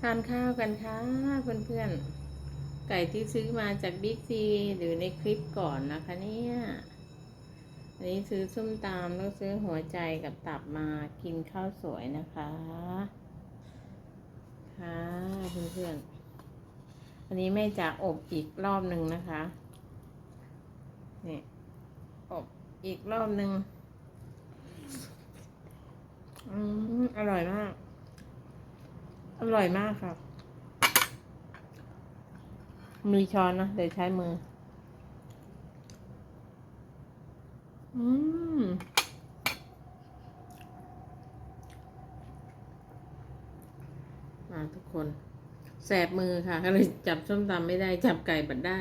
ทานข้าวกันค่ะเพื่อนๆ ไก่ที่ซื้อมาจากบิ๊กซีหรือในคลิปก่อนนะคะเนี่ยอันนี้ซื้อส้มตำแล้วซื้อหัวใจกับตับมากินข้าวสวยนะคะ ค่ะเพื่อนๆ อันนี้แม่จะอบอีกรอบหนึ่งนะคะนี่อบอีกรอบหนึ่งอืมอร่อยมาก อร่อยมากครับ มีช้อนนะเดี๋ยวใช้มือ อืมมาทุกคน แสบมือค่ะ ก็เลยจับส้มตำไม่ได้ จับไก่บัดได้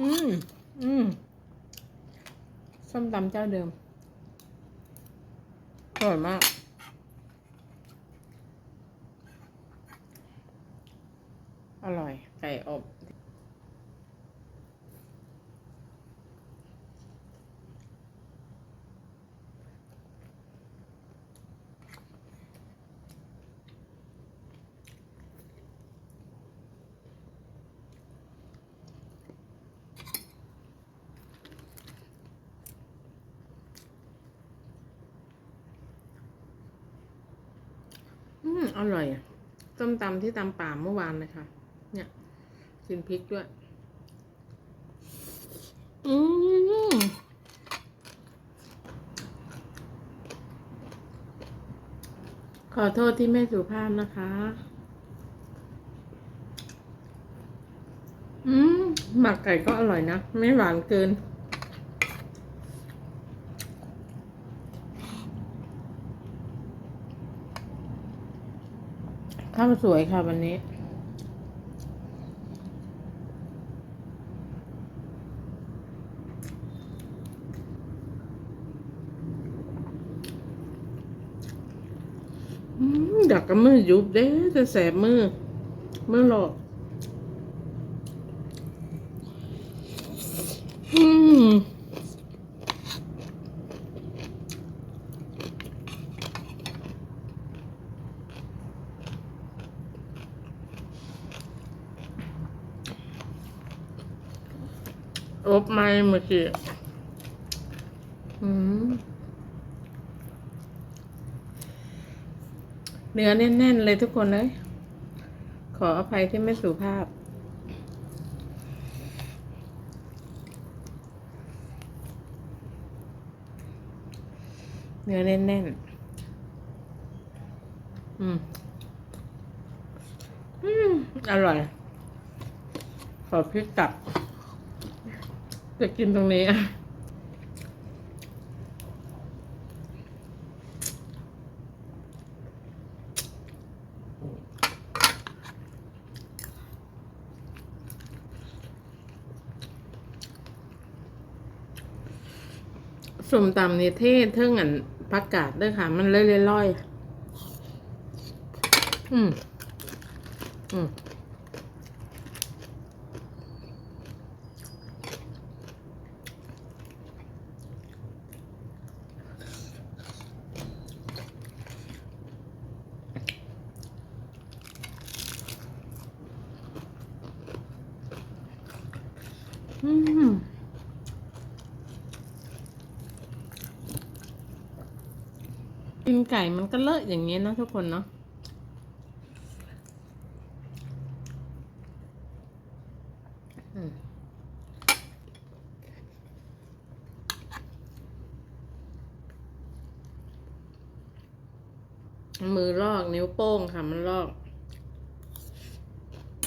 อืม อืม ส้มตำเจ้าเดิม ร่อยมาก อร่อย ไก่อบ อร่อยอะส้มตำที่ตำป่าเมื่อวานเลยค่ะ เนี่ยกินพริกด้วย อืมขอโทษที่ไม่สุภาพนะคะ อืม หมักไก่ก็อร่อยนะ ไม่หวานเกิน ข้าวสวยค่ะวันนี้อืมอยากกับมือยุบเด้จะแสบมือ มือหลอกอืม อบไม่เมื่อกี้เนื้อแน่น ๆ เลยทุกคนเลย ขออภัยที่ไม่สุภาพ เนื้อแน่น ๆ อืม อืม อร่อย ขอพริกกลับ จะกินตรงนี้อะสมตำนี่เท่เท่งอันผักกาดด้วยค่ะ มันเล่อยๆอืม อืม กินไก่มันก็เลอะอย่างเงี้ยเนะทุกคนเนาะมมือลอกนิ้วโป้งค่ะ มันลอก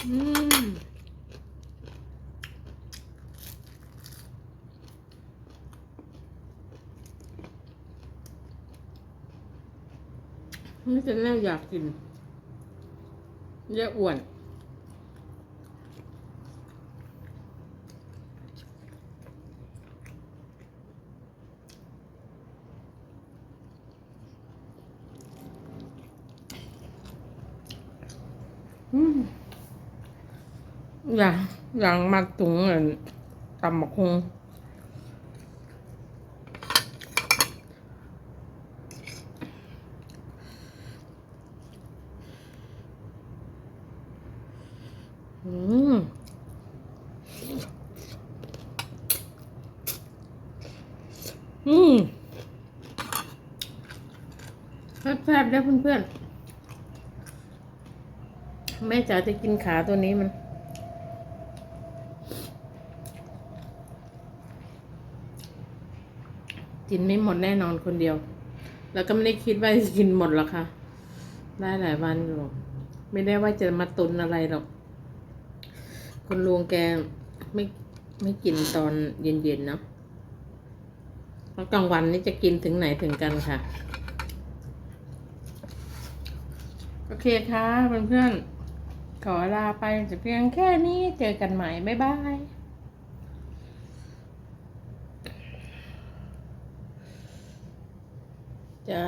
อืม ไม่จะแน่อยากกินเยอะอ้วนอย่างอย่างมาตุงเงินตำบักคง อืมอืมแซ่บๆแล้เพื่อนๆ แม่จ๋าจะกินขาตัวนี้มันกินไม่หมดแน่นอนคนเดียว แล้วก็ไม่ได้คิดว่าจะกินหมดหรอกค่ะ ได้หลายวันอยู่ ไม่ได้ว่าจะมาตุนอะไรหรอก คนลุงแกไม่ไม่กินตอนเย็นๆเนาะเพราะกลางวันนี่จะกินถึงไหนถึงกันค่ะ โอเคค่ะเพื่อนๆ ขอลาไปแต่เพียงแค่นี้เจอกันใหม่ บ๊ายบายจ้า